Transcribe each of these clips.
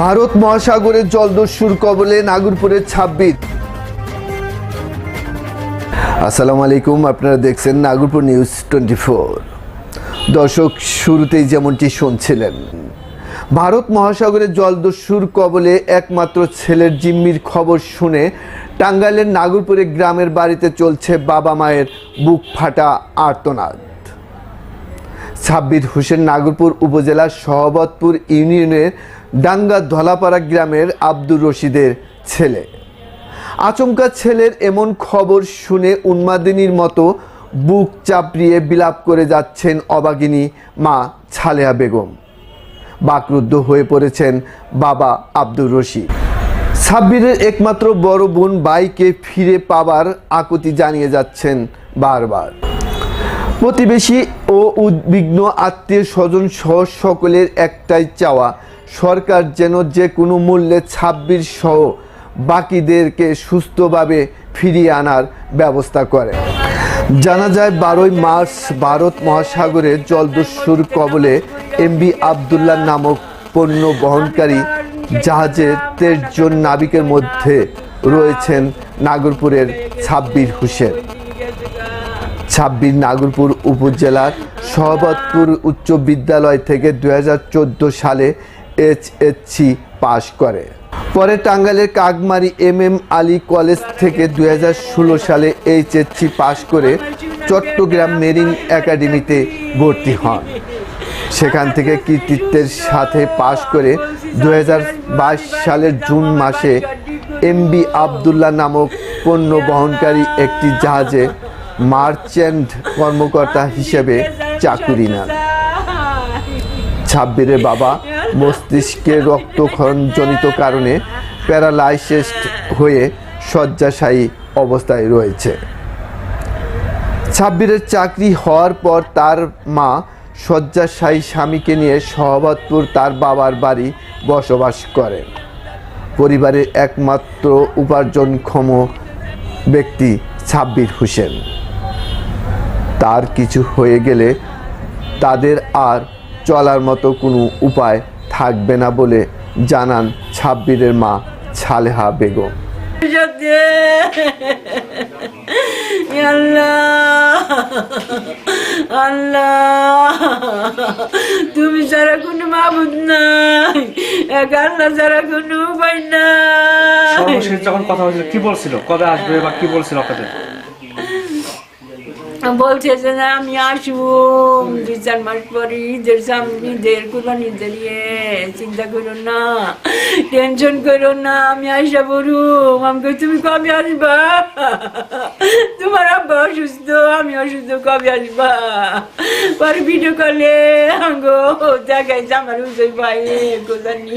ভারত মহাসাগরের জলদস্যুর কবলে নাগরপুরের ছাব্বিশ। আসসালামু আলাইকুম, আপনারা দেখছেন নাগরপুর নিউজ টোয়েন্টি দর্শক, শুরুতেই যেমনটি শুনছিলেন, ভারত মহাসাগরের জলদস্যুর কবলে একমাত্র ছেলের জিম্মির খবর শুনে টাঙ্গাইলের নাগরপুরে গ্রামের বাড়িতে চলছে বাবা মায়ের বুক ফাটা আর্তনাদ। ছাব্বির হোসেন নাগরপুর উপজেলার সহবতপুর ইউনিয়নের ডাঙ্গা ধলাপাড়া গ্রামের আব্দুর রশিদের ছেলে। আচমকা ছেলের এমন খবর শুনে উন্মাদিনীর মতো বুক চাপড়িয়ে বিলাপ করে যাচ্ছেন অবাগিনী মা ছালেহা বেগম। বাকরুদ্ধ হয়ে পড়েছেন বাবা আব্দুর রশিদ। সাব্বিরের একমাত্র বড় বোন বাইকে ফিরে পাবার আকুতি জানিয়ে যাচ্ছেন বারবার। প্রতিবেশী ও উদ্বিগ্ন আত্মীয় স্বজন সহ সকলের একটাই চাওয়া, সরকার যেন যে কোনো মূল্যে ছাব্বিশ সহ বাকিদেরকে সুস্থভাবে ফিরিয়ে আনার ব্যবস্থা করে। জানা যায়, বারোই মার্চ ভারত মহাসাগরে জলদস্যুর কবলে এমবি আবদুল্লাহ নামক পণ্য বহনকারী জাহাজের তেইশ জন নাবিকের মধ্যে রয়েছেন নাগরপুরের ছাব্বির হুসেন ছাব্বিশ নাগরপুর উপজেলার সহবতপুর উচ্চ বিদ্যালয় থেকে দু হাজার চোদ্দ সালে এইচএসসি পাশ করে। পরে টাঙ্গাইলের Kagmari M M Ali college থেকে দু হাজার ষোলো সালে এইচএসসি পাশ করে চট্টগ্রাম মেরিন একাডেমিতে ভর্তি হন। সেখান থেকে কৃতিত্বের সাথে পাশ করে দু হাজার বাইশ সালের জুন মাসে এমবি আবদুল্লাহ নামক পণ্য বহনকারী একটি জাহাজে মার্চেন্ট কর্মকর্তা হিসেবে চাকুরি নেন। ছাব্বিরের বাবা মস্তিষ্কে রক্তক্ষরণজনিত কারণে প্যারালাইসিস হয়ে শয্যাশায়ী অবস্থায় রয়েছে। ছাব্বিরের চাকরি হওয়ার পর তার মা শয্যাশায়ী স্বামীকে নিয়ে সহবতপুর তার বাবার বাড়ি বসবাস করেন। পরিবারের একমাত্র উপার্জনক্ষম ব্যক্তি ছাব্বির হোসেন। তার কিছু হয়ে গেলে তাদের আর চলার মতো কোনো উপায় থাকবে না বলে জানান ছাব্বিরের মা ছালেহা বেগম। আল্লাহ। আল্লাহ। তুমি ছাড়া কোনো মাবুদ নাই। এক আল্লাহ ছাড়া কোনো উপায় নাই। যখন কথা হয়েছিল কি বলছিল? কবে আসবে বা কি বলছিল আপনাদের? বলছে যে আমি আসব। দুই চার মাস পরে, ঈদের সামনে ঈদের কুরবানিদের ইয়ে চিন্তা করো না, টেনশন করো না, আমি আসা বলুম আমাকে তুমি কবে আসবা? তোমার আব্বা অসুস্থ, আমি অসুস্থ, কবে আসবা? পরে ভিডিও কলে আঙ্গো, দেখাইছে আমার উজয় ভাই কোথানি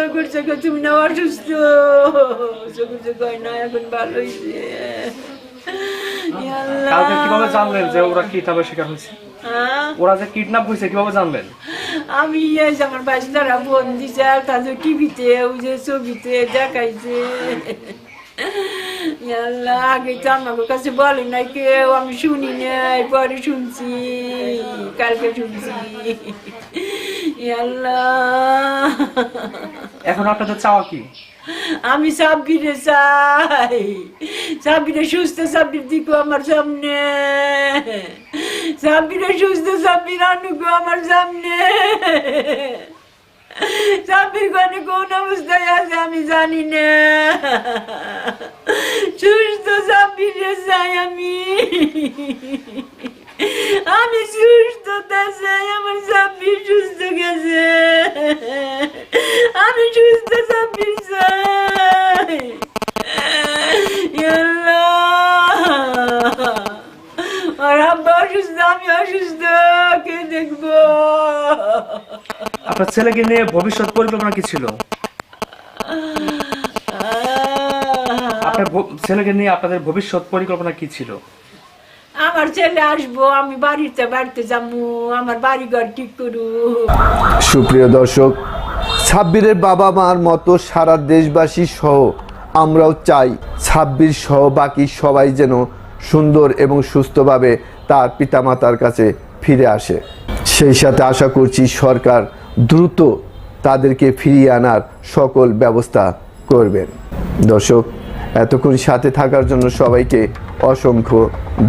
হচ্ছে করছে তুমি না অসুস্থ করছে কয় না এখন ভালো হয়েছে আল্লাহ। কালকে কীভাবে জানলেন যে ওরা কিডন্যাপের শিকার হয়েছে হ্যাঁ? ওরা যে কিডন্যাপ হয়েছে কীভাবে জানলেন? আমি আমার দিছে আর তাদের টিভিতে ওই যে ছবিতে দেখাইছে। আল্লাহ আগে তো কাছে বলে নাই কেউ আমি শুনি নাই পরে শুনছি কালকে শুনছি। আল্লাহ এখন আপনাদের চাওয়া কি? আমি সাব্বিরে চাই। সাব্বিরে সুস্থ সাব্বির দিকো আমার সামনে। সাব্বিরে সুস্থ সাব্বির আনুকো আমার সামনে। সাব্বির কোনে কোন অবস্থায় আছে আমি জানি না। সুস্থ সাব্বিরে চাই আমি। আমি সুস্থতা চাই, আমার সাব্বির সুস্থ গেছে আমি সুস্থ সাব্বির চাই ইয়া আল্লাহ আর আব্বা অসুস্থ আমি অসুস্থ কে দেখব আপনার ছেলেকে নিয়ে ভবিষ্যৎ পরিকল্পনা কি ছিল? আপনার ছেলেকে নিয়ে আপনাদের ভবিষ্যৎ পরিকল্পনা কি ছিল? আমার ছেলে আসব আমি বাড়িতে বাড়িতে যাব আমার বাড়ি ঘর ঠিক করু সুপ্রিয় দর্শক ছাব্বিরের বাবা মার মতো সারা দেশবাসী সহ আমরাও চাই ছাব্বির সহ বাকি সবাই যেন সুন্দর এবং সুস্থভাবে তার পিতামাতার কাছে ফিরে আসে। সেই সাথে আশা করছি সরকার দ্রুত তাদেরকে ফিরিয়ে আনার সকল ব্যবস্থা করবেন দর্শক, এতক্ষণ সাথে থাকার জন্য সবাইকে অসংখ্য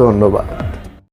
ধন্যবাদ।